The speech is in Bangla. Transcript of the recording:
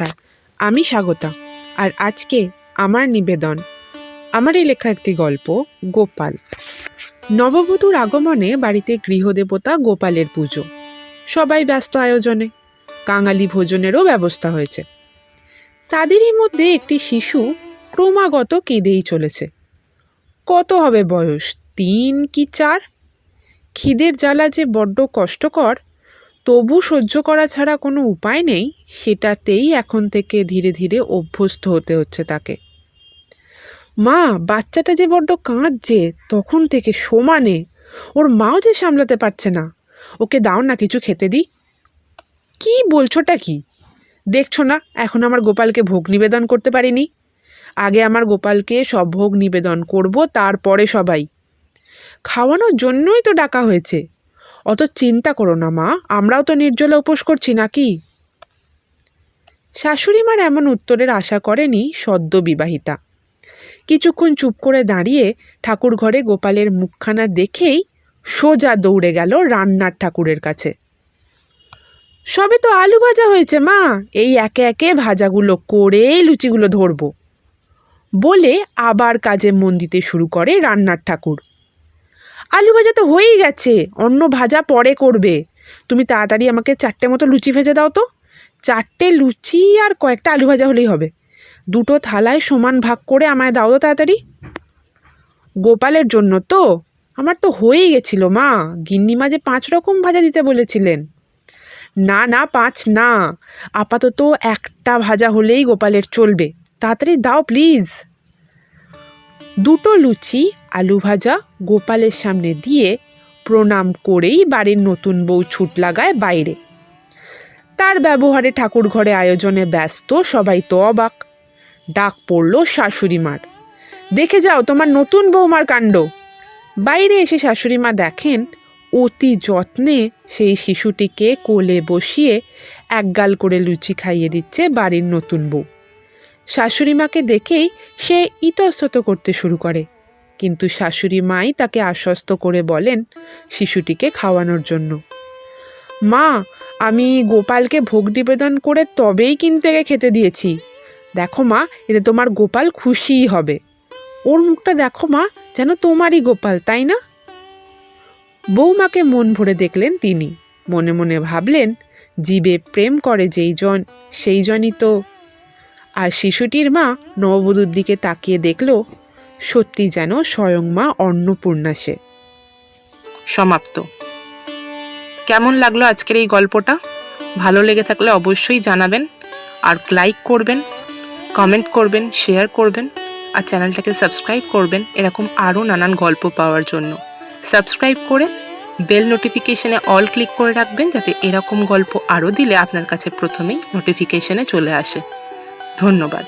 নমস্কার, আমি স্বাগতা। আর আজকে আমার নিবেদন, আমার আমারই লেখা একটি গল্প, গোপাল। নববধূর আগমনে বাড়িতে গৃহদেবতা গোপালের পুজো। সবাই ব্যস্ত আয়োজনে, কাঙালি ভোজনেরও ব্যবস্থা হয়েছে। তাদেরই মধ্যে একটি শিশু ক্রমাগত কেঁদেই চলেছে। কত হবে বয়স, তিন কি চার? খিদের জ্বালা যে বড্ড কষ্টকর তবু সহ্য করা ছাড়া কোনো উপায় নেই, সেটাতেই এখন থেকে ধীরে ধীরে অভ্যস্ত হতে হচ্ছে তাকে। মা, বাচ্চাটা যে বড্ড কাঁদছে, তখন থেকে সমানে। ওর মাও যে সামলাতে পারছে না। ওকে দাও না কিছু খেতে দিই কি বলছোটা কি? দেখছ না, এখন আমার গোপালকে ভোগ নিবেদন করতে পারিনি। আগে আমার গোপালকে সব ভোগ নিবেদন করব, তারপরে সবাই। খাওয়ানোর জন্যই তো ডাকা হয়েছে। অত চিন্তা করো না, মা। আমরাও তো নির্জলা উপোস করছি নাকি? শাশুড়ি মার এমন উত্তরের আশা করেনি সদ্য বিবাহিতা। কিছুক্ষণ চুপ করে দাঁড়িয়ে ঠাকুর ঘরে গোপালের মুখখানা দেখেই সোজা দৌড়ে গেল রান্নার ঠাকুরের কাছে। সবে তো আলু ভাজা হয়েছে, মা। এই একে একে ভাজাগুলো করেই লুচিগুলো ধরবো। বলে আবার কাজে মন দিতে শুরু করে রান্নার ঠাকুর। আলু ভাজা তো হয়েই গেছে, অন্য ভাজা পরে করবে। তুমি তাড়াতাড়ি আমাকে চারটে মতো লুচি ভেজে দাও তো। চারটে লুচি আর কয়েকটা আলু ভাজা হলেই হবে। দুটো থালায় সমান ভাগ করে আমায় দাও তো তাড়াতাড়ি। গোপালের জন্য তো? আমার তো হয়েই গেছিল মা, গিন্নিমা যে পাঁচ রকম ভাজা দিতে বলেছিলেন। না না, পাঁচ না, আপাতত একটা ভাজা হলেই গোপালের চলবে। তাড়াতাড়ি দাও, প্লিজ। দুটো লুচি আলু ভাজা গোপালের সামনে দিয়ে প্রণাম করেই বাড়ির নতুন বউ ছুট লাগায় বাইরে। তার ব্যবহারে ঠাকুর ঘরে আয়োজনে ব্যস্ত সবাই তো অবাক। ডাক পড়ল শাশুড়ি মার। দেখে যাও তোমার নতুন বৌমার কাণ্ড। বাইরে এসে শাশুড়ি মা দেখেন অতি যত্নে সেই শিশুটিকে কোলে বসিয়ে একগাল করে লুচি খাইয়ে দিচ্ছে বাড়ির নতুন বউ। শাশুড়ি মাকে দেখেই সে ইতস্তত করতে শুরু করে। কিন্তু শাশুড়ি মাই তাকে আশ্বস্ত করে বলেন শিশুটিকে খাওয়ানোর জন্য। মা, আমি গোপালকে ভোগ নিবেদন করে তবেই কিন্তু একে খেতে দিয়েছি। দেখো মা, এতে তোমার গোপাল খুশিই হবে। ওর মুখটা দেখো মা, যেন তোমারই গোপাল, তাই না? বৌমাকে মন ভরে দেখলেন তিনি। মনে মনে ভাবলেন, জীবে প্রেম করে যেই জন, সেই জনই তো। আর শিশুটির মা নববধূর দিকে তাকিয়ে দেখল সত্যি যেন স্বয়ং মা অন্নপূর্ণা সে সমাপ্ত। কেমন লাগল আজকের এই গল্পটা? ভালো লেগে থাকলে অবশ্যই জানাবেন, আর লাইক করবেন কমেন্ট করবেন শেয়ার করবেন, আর চ্যানেলটাকে সাবস্ক্রাইব করবেন, এরকম আরও নানান গল্প পাওয়ার জন্য। সাবস্ক্রাইব করে বেল নোটিফিকেশানে অল ক্লিক করে রাখবেন, যাতে এরকম গল্প আরও দিলে আপনার কাছে প্রথমেই নোটিফিকেশানে চলে আসে। ধন্যবাদ।